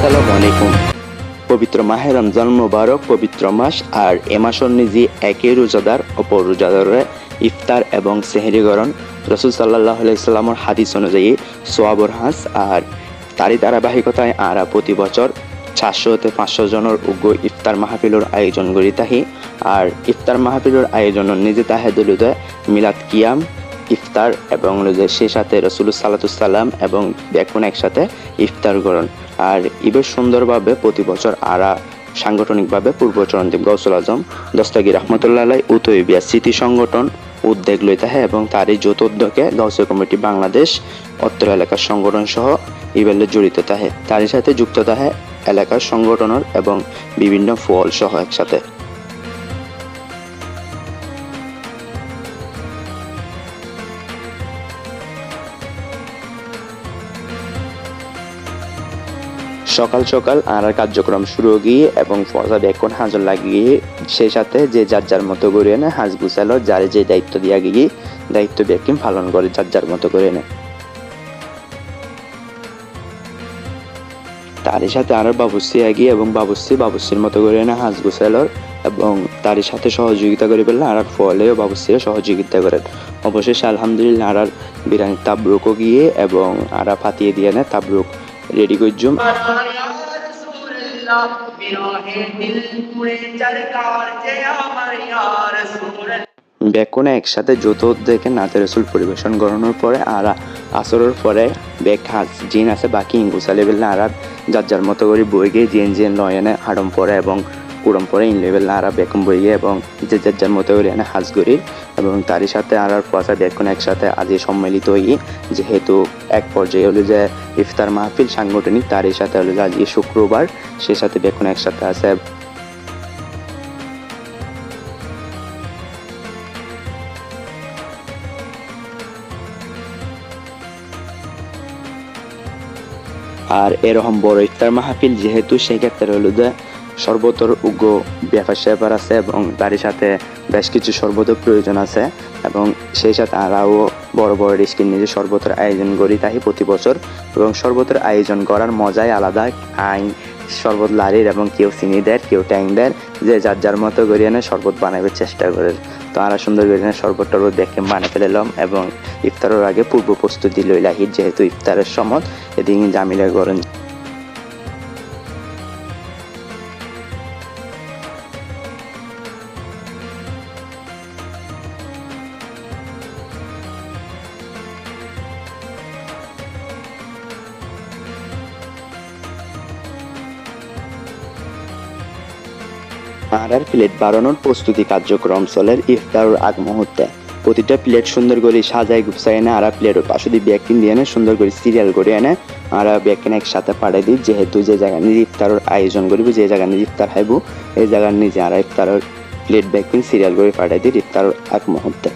আসসালামু আলাইকুম। পবিত্র মাহে রমজান মুবারক, পবিত্র মাস, আর এ মাসর নিজে একই রোজাদার, অপর রোজাদারের ইফতার এবং সেহেরি গরণ রসুল সাল্লাহ আলাইসাল্লামর হাদিস অনুযায়ী সোয়াবর হাঁস আর তারই ধারাবাহিকতায় আরা প্রতি বছর চারশো হতে পাঁচশো জনের উগ্র ইফতার মাহফিলর আয়োজন করি তাহি আর ইফতার মাহফিলর আয়োজন নিজে তাহে দলিত মিলাদ কিয়াম, ইফতার এবং সে সাথে রসুল সাল্লাতুসাল্লাম এবং দেখুন একসাথে ইফতার গ্রহণ আর ইবে সুন্দরভাবে প্রতি বছর আরা সাংগঠনিকভাবে পূর্বচরণদীপ গৌসুল আজম, দস্তগীর রহমতুল্লাহ উতইবিয়া স্মৃতি সংগঠন উদ্যোগ লইতে হয় এবং তারই যৌথ উদ্যোগে গাউসিয়া কমিটি বাংলাদেশ অত্র এলাকার সংগঠন সহ ইবেলে জড়িত থাকে। তারই সাথে যুক্ত থাকে এলাকার সংগঠনের এবং বিভিন্ন ফল সহ একসাথে। সকাল সকাল আর কার্যক্রম শুরু গিয়ে এবং বেকন হাজর লাগিয়ে সে সাথে যে যার যার মতো করে এনে হাজ গুছালো, যার যে দায়িত্ব দিয়া গিয়ে দায়িত্ব ব্যক্তি পালন করে যার যার মতো করে এনে। তারই সাথে আরও বাবুসি আগিয়ে এবং বাবুসি বাবুসির মতো করে এনে হাজ গুছালোর এবং তারই সাথে সহযোগিতা করে ফেললে আর ফলেও বাবুসিরা সহযোগিতা করেন। অবশেষে আলহামদুলিল্লাহ আর বিরিয়ানি তাবরুকও গিয়ে এবং আরা ফাতিয়ে দিয়ে নেয় তাবরুক রেডি করছুম বেকনে একসাথে যৌথ দেখে নাতে রসুল পরিবেশন করানোর পরে আর আসরের পরে বেক হাস জিন আছে, বাকি ইঙ্গুসা লেভেল আর যার যার মতো করে বই গিয়ে জিন জিন লয়নে হাড়ম পরে এবং কুড়ম পরে ইন লেভেল আর বেকম বই গিয়ে এবং যে যার যার মতো করে এনে হাজ করি এবং তারই সাথে আর আর পয়সা বেকন একসাথে আজ সম্মিলিত হই, যেহেতু এক পর্যায়ে হলো যে ইফতার মাহফিল সাংগঠনিক, তারই সাথে হলো যে আজকে শুক্রবার সে সাথে বেকন একসাথে আছে। আর এরকম বড় ইফতার মাহফিল যেহেতু সেক্ষেত্রে হলো যে শরবতর উগ্র ব্যাপার স্যাপার আছে এবং তারই সাথে বেশ কিছু শরবতের প্রয়োজন আছে এবং সেই সাথে আরাও বড় বড় রিস্কির নিজে শরবতের আয়োজন করি তাই প্রতি বছর এবং শরবতের আয়োজন করার মজাই আলাদা। আইন শরবত লারির এবং কেউ চিনি দেয়, কেউ ট্যাং দেয়, যে যার যার মতো করে এনে শরবত বানাবার চেষ্টা করে। তো আমরা সুন্দর করে এনে শরবত টরবত দেখে বানিয়ে ফেলাম এবং ইফতারের আগে পূর্ব প্রস্তুতি লইলাহি, যেহেতু ইফতারের সময় এদিন জামিলা করেন আর প্লেট বাড়ানোর প্রস্তুতি কার্যক্রম চলে ইফতার আগ মুহূর্তে। প্রতিটা প্লেট সুন্দর করে সাজায় গুছাই এনে আরা প্লেটের পাশে দিয়ে ব্যাগ দিয়ে এনে সুন্দর করে সিরিয়াল করে এনে আর ব্যাগ একসাথে পাঠাই দিই। যেহেতু যে জায়গা নিয়ে ইফতারের আয়োজন করিব, যে জায়গা নিয়ে ইফতার খাইব এই জায়গার নিজে আর ইফতারের প্লেট, ব্যাগ সিরিয়াল করে পাঠাই দিই ইফতারের আগ মুহূর্তে।